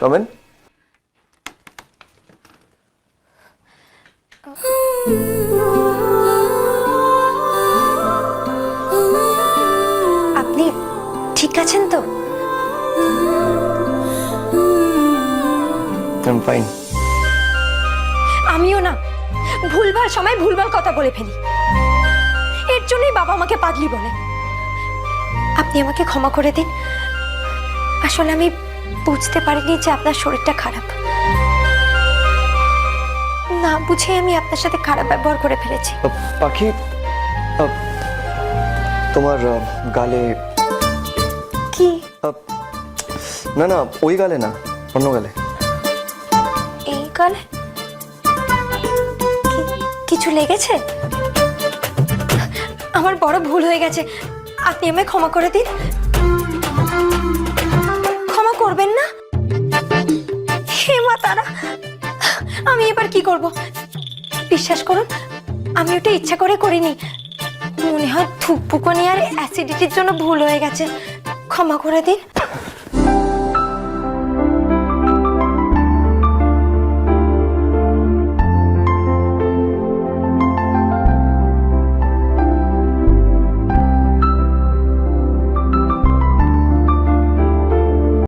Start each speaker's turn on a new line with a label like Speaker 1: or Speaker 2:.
Speaker 1: কমেন
Speaker 2: আপনি ঠিক আছেন তো?
Speaker 1: ফাইন
Speaker 2: আমিও না ভুলভাল সময় ভুলভাল কথা বলে ফেলি। এর জন্যই বাবা আমাকে পাগলি বলে। আপনি আমাকে ক্ষমা করে দিন। আসলে আমি বুঝতে পারিনি যে আপনার শরীরটা খারাপ। না বুঝে আমি আপনার সাথে খারাপ ব্যবহার করে ফেলেছি।
Speaker 1: পাখি তোমার গালে
Speaker 2: কি?
Speaker 1: না না ওই গালে না অন্য গালে।
Speaker 2: এই গালে? কিছু লেগেছে? আমার বড় ভুল হয়ে গেছে। আপনি আমায় ক্ষমা করে দিন। এবার কি করব? বিশ্বাস করুন, আমি ওটা ইচ্ছা করে করিনি। মনে হয় থুকপুকনি আর অ্যাসিডিটির জন্য ভুল হয়ে গেছে। ক্ষমা করে দিন।